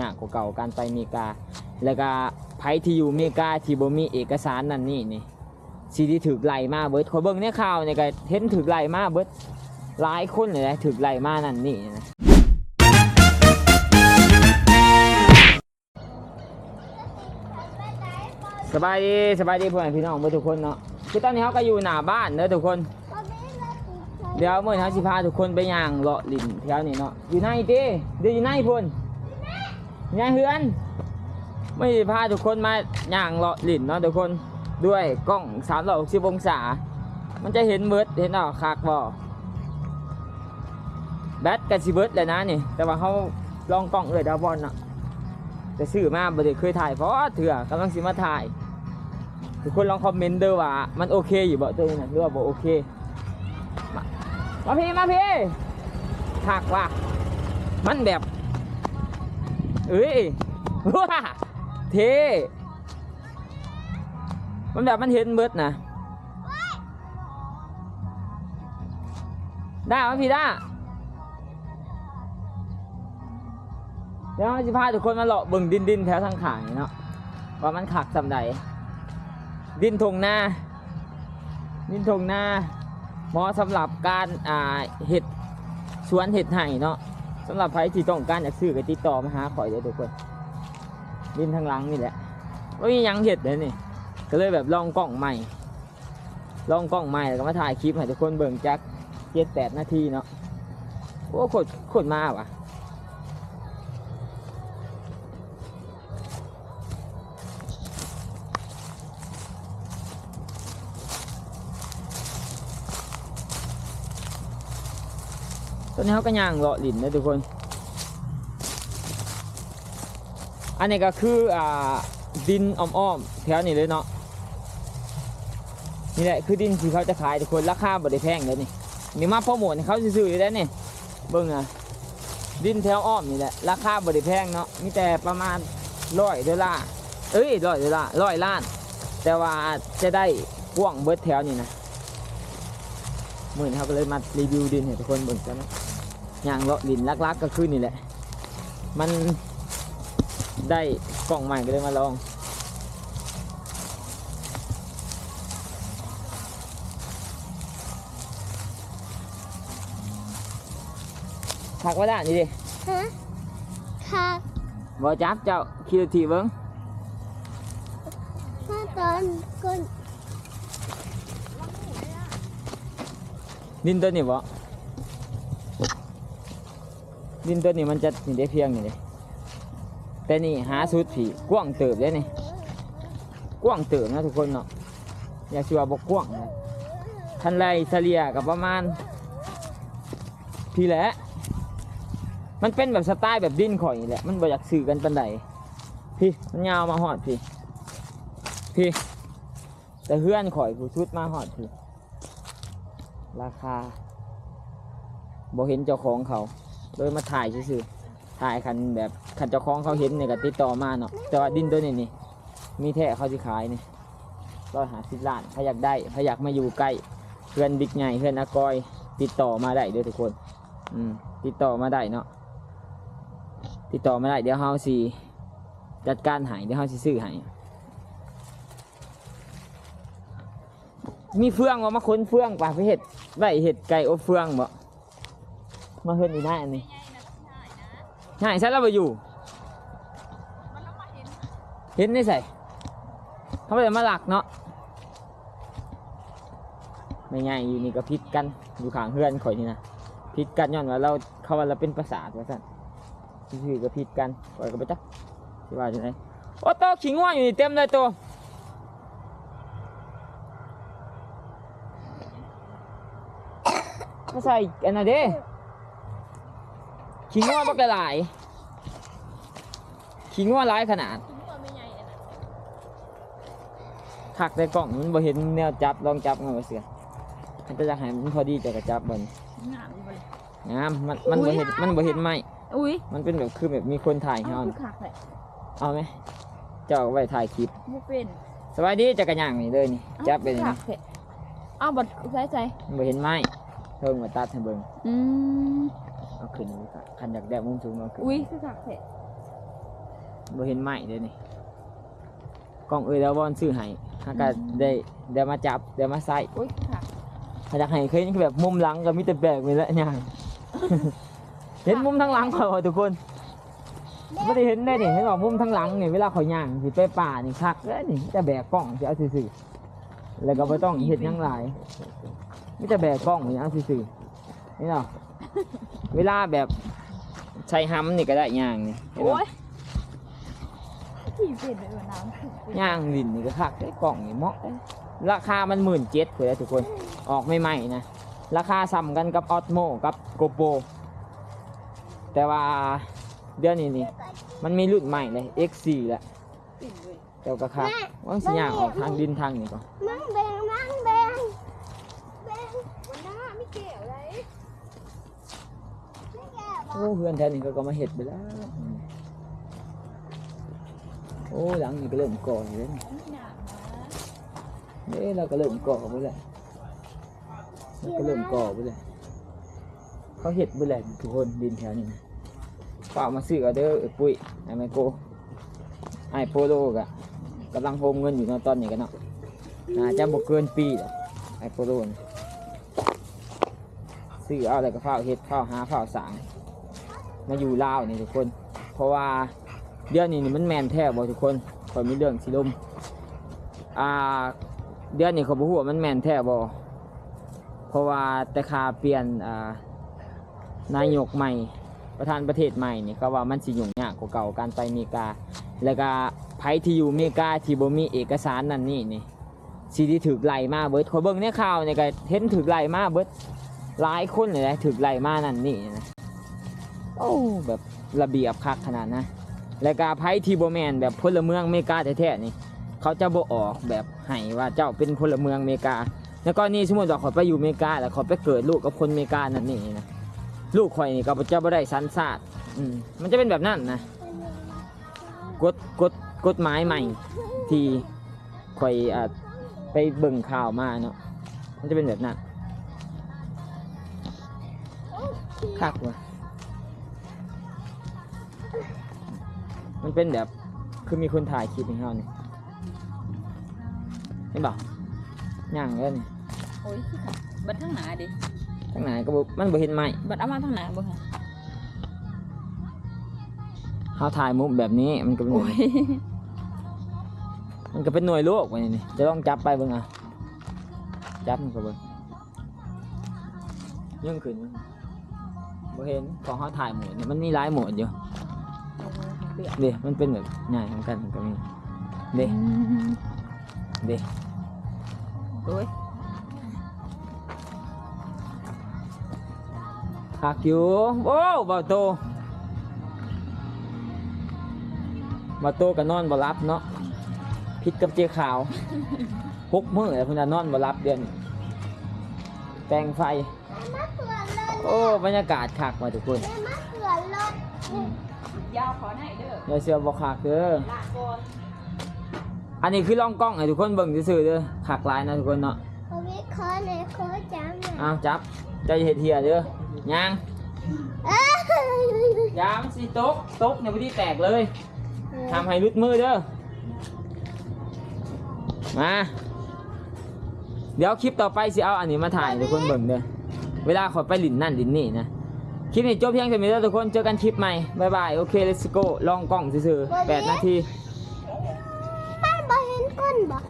ยากกว่าเก่าการไปอเมริกา แล้วก็ไผที่อยู่อเมริกาที่บ่มีเอกสารนั่นนี่นี่สิที่ถูกไล่มาเบิดขอยเบิ่งในข่าวนี่ก็เห็นถูกไล่มาเบิดหลายคนเลยนะถูกไล่มานั่นนี่นะสบายดีสบายดีพ่อแม่พี่น้องเบิดทุกคนเนาะคือตอนนี้เขาก็อยู่หน้าบ้านเด้อทุกคน เดี๋ยวเมื่อเขาสิพาทุกคนไปย่างเลาะลินแถวนี้เนาะอยู่ไหนเต้เดี๋ยวอยู่ไหนพุ่น ยายเฮือน ไม่พาทุกคนมาย่างเลาะลินเนาะทุกคนด้วยกล้อง360องศา มันจะเห็นเบิดเห็นอะคักบ่แบตกับสิเบิดเลยนะนี่ แต่ว่าเขาลองกล้องเลยดาวบอลเนาะแต่ซื้อมาบ่ได้เคยถ่ายเพราะเถื่อกำลังสิมาถ่าย ทุกคนลองคอมเมนต์เด้อว่า มันโอเคอยู่บ่ตัวนี้นะหรือว่าบ่โอเค มาพี่มาพี่ถักว่ะมันแบบ เอ้ยว้าเทมันแบบมันเห็นเบิดนะได้ไมพี่ได้เดี๋ยวจะพาทุกคนมาเลาะเบิ่งดินดินแถวทางขางเนาะว่ามันขักสำใดดินทงหน้า ดินทงหน้าเหมาะสำหรับการอ่าเห็ดสวนเห็ดไห่เนาะ สำหรับใครที่ต้องการอยากซื้อก็ติดต่อมาหาข่อยเลยทุกคนดินทางหลังนี่แหละว่ามียังเห็ดเลยนี่ ก็เลยแบบลองกล้องใหม่ ลองกล้องใหม่แล้วก็มาถ่ายคลิปให้ทุกคนเบิ่งจักเจ็ดแปดนาทีเนาะโอ้โคตรโคตรมาว่ะ ตอนนี้เขาก็ย่างเลาะลินนะทุกคน อันนี้ก็คืออ่าดินอ้อมๆแถวนี้เลยเนาะนี่แหละคือดินที่เขาจะขายทุกคนราคาบ่ได้แพงเลยนี่นี่มาโปรโมทเขาซื้อๆอยู่แล้วนี่เบิ่งอะดินแถวอ้อมนี่แหละราคาบ่ได้แพงเนาะมีแต่ประมาณร้อยดอลลาร์เอ้ยร้อยดอลลาร์ร้อยล้าน แต่ว่าจะได้กว้างเบิดแถวนี่นะหมื่อนเขาก็เลยมารีวิวดินให้ทุกคนเบิ่งกันนะ ย่างเลาะดินลักๆก็คือนี่แหละ มันได้กล่องใหม่ก็เลยมาลองถักไว้ด้านนี่ดิฮะค่ะบ่จับเจ้าคิวทีเบิ้งถ้าตอนก่อนดินตัวนี้บ่ ดินตัวนี้มันจะนี่ได้เพียงนี่เด้แต่นี่หาสุดผีกว้างเติบเลยนี่กว้างเติบนะทุกคนเนาะอย่าชัวบอกกว้างนะทันไรเฉลี่ยกับประมาณพี่แหละ มันเป็นแบบสไตล์แบบดินข่อยนี่แหละมันบ่อยากสื่อกันปันใดพี่มันยาวมาหอดพี่พี่แต่เฮือนข่อยผู้ชุดมาหอดพี่ราคาบ่เห็นเจ้าของเขา เลยมาถ่ายซื่อๆถ่ายคันแบบคันเจ้าของเขาเห็นเนี่ยก็ติดต่อมาเนาะแต่ว่าดินตัวนี้นี่มีแท้เขาสิขายนี่ร้อยหาสิบล้านถ้าอยากได้ถ้าอยากมาอยู่ใกล้เพื่อนบิ๊กใหญ่เพื่อนอากอย ติดต่อมาได้เด้อทุกคนอืมติดต่อมาได้เนาะติดต่อมาได้เดี๋ยวเฮาสิจัดการให้เดี๋ยวเฮาสิซื้อให้มีเฟืองบ่มาค้นเฟืองป่ะไปเห็ดไว้เห็ดไก่อบเฟืองบ่ มาเฮ็ดอีได้อันนี้ใช่ใช่แล้วบ่อยู่ เห็นได้ใส่เขาไปมาหลักเนาะไม่ง่ายอยู่นี่ก็พิษกันอยู่ข้างเฮือนข่อยนี่นะผิดกันย้อนว่าเราเขาว่าเราเป็นประสาทว่าสั่นชื่อก็ผิดกันปล่อยก็ไปจักสิว่าจังไดโอ้โตวขิงง่วอยู่นี่เต็มเลยตัวมาใส่อันนั้นเด้ ขิงง่วบักหลายขิงง่วหลายขนาดขักในกล่องมันบ่เห็นแนวจับลองจับเงาเสือมันจะอยากให้มันพอดีจะกระจับบนงามอยู่บ่เลยงามมันมันบ่เห็นมันบ่เห็นไหมอุ้ยมันเป็นแบบคือแบบมีคนถ่ายให้เอาเอาคือคักเลยเอาไหมเจ้าเอาไว้ถ่ายคลิปบ่เป็นสบายดีจักรยานนี่เลยนี่อาจับไปเลยคันี่กแท้เอาบัดใส่ใจมันบ่เห็นไหมเพิ่งมาตัดให้เบิ่งอืม เอาขึ้นนี่ค่ะคันอยากได้มุมสูงเอาขึ้นอุ้ยคือคักแท้บ่เห็นไหมเด้นี่กล้องเอ้ยแล้วบอนซื้อให้ฮาก็ได้ได้มาจับได้มาใส่อุ้ยค่ะถ้าอยากให้เคยแบบมุมหลังก็มีแต่แบกไปแล้วย่างเห็นมุมทั้งหลังเขาบ่ทุกคนไม่ได้เห็นได้นี่เห็นบอกมุมทั้งหลังนี่เวลาเขาย่างสิไปป่านี่คักแล้วนี่จะแบกกล้องสิเอาซื่อๆแล้วก็บ่ต้องเฮ็ดหยังหลายมีแต่แบกกล้องนี่เอาซื่อๆนี่เนาะ เวลาแบบใช้ห้ำนี่ก็ได้ย่างนี่เห็นโอ้บ่ยที่เปลี่ยนไปว่าน้ำขึ้นย่างดินนี่ก็คักได้กล่องนี่เหมาะเด้ราคามันหมื่นเจ็ดเผื่อทุกคนออกใหม่ๆนะราคาซ้ำกันกับออ t โมกับโกโปแต่ว่าเดือนนี้นี่มันมีรุ่นใหม่เลย X4 แล้วปิ่นเลยเจ้าก็คักว่างสิย่างออกทางดินทางนี่ก่อนมังแบงมังแบงแบง วันหน้าไม่เกี่ยวเลย ไม่แก่ โอ้เพื่อนแทนนี่ก็ก็มาเห็ดไปแล้ว โอ้หลังนี่ก็เริ่มก่ออยู่แล้วนี่นี่หนามาเด้เราก็เริ่มก่อไปแล้วเราก็เริ่มก่อไปแล้วเขาเห็ดไปแล้วทุกคนดินแถวนี้นะฝากมาซื้อเอาเด้อปุ้ยไอ้ไมโกไอ้โปโลกะกำลังโฮมเงินอยู่นตอนนี้กันเนาะน่าจะบกเกินปีหรอไอ้โปโลนซื้อเอาอะไรก็ฝ้าวเห็ดฝ้าวหาฝ้าวสาง มาอยู่ลาวนี่ทุกคน เพราะว่าเดือนนี้นี่มันแมนแท้บ่ทุกคนคอยมีเรื่องสิลมอ่าเดือนนี้เขาบอกว่ามันแมนแท้บ่เพราะว่าแต่คาเปลี่ยนอ่านายกใหม่ประธานประเทศใหม่นี่ก็ว่ามันสิยุ่งยากกว่าเก่าการไปอเมริกา แล้วก็ไผที่อยู่อเมริกาที่บ่มีเอกสารนั่นนี่นี่สิที่ถูกไล่มาเบิร์ดขอยเบิ่งในข่าวนี่ก็เห็นถูกไล่มาเบิร์ดหลายคนเลยนะถูกไล่มานั่นนี่นะ โอ้แบบระเบียบคักขนาดนะแล้วก็ไผที่บ่แมนแบบพลเมืองอเมริกาแท้ๆนี่ เขาจะบ่ออกแบบให้ว่าเจ้าเป็นพลเมืองอเมริกา แล้วก็นี่สมมติว่าขาไปอยู่อเมริกาแล้วขาไปเกิดลูกกับคนอเมริกานั่นนี่นะลูกข่อยนี่ก็จะบ่ได้สันสาดอืมมันจะเป็นแบบนั้นนะกฎกฎกฎหมายใหม่ ที่ข่อยอไปเบิ่งข่าวมาเนาะมันจะเป็นแบบนั้นคักว่ะ มันเป็นแบบคือมีคนถ่ายคลิปให้เขาเนี่ยเห็นป่ะย่างเลยนี่โอ้ยที่ค่ะบัดทั้งหนาดิทั้งไหนก็บ่มันบ่เห็นไหมบัดเอามาทั้งหนาบ่ค่ะเขาถ่ายมุมแบบนี้มันก็เป็นหน่โอ้วยยมันก็เป็นหน่วยโลกไว้นี่จะต้องจับไปเบิ่งอะจับมันก็เบิ่งยิ่งขึ้นมั้งบ่เห็นของเขาถ่ายหมดเนี่ยมันมีหลายโหมดอยู่ เปลือกเด้มันเป็นแบบใหญ่ของกันมันก็มีเด้เด้โอ้ยคักอยู่โอ้บ่าวโตบ่าวโตก็นอนบ่หลับเนาะพิษกับเจ๊ขาวพกมือแล้วเพิ่นน่ะนอนบ่หลับเดือนนี้แปลงไฟมะเขือรถโอ้ บรรยากาศคักว่ะทุกคนมะเขือรถ ยาวขอไหนเด้ออย่าเชื่อบ่คักเด้อลาก่อนอันนี้คือลองกล้องให้ทุกคนเบิ่งซื่อๆเด้อคักหลายนะทุกคนเนาะเอาไว้คอในคอจังอ้าวจับใจเฮ็ดเฮียเด้อย่างเอ้ยยามนสิตกตกในพื้นที่แตกเลยทำให้ลุดมือเด้อมา เดี๋ยวคลิปต่อไปสิเอาอันนี้มาถ่ายให้ทุกคนเบิ่งเด้อเวลาขอยไปหลินนั่นหลินนี่นะ คลิปนี้จบเพียงเท่านี้แล้วทุกคนเจอกันคลิปใหม่บายบายโอเคเลสโกลองกล่องซื่อแปดนาที ป้าเห็นก้นบอก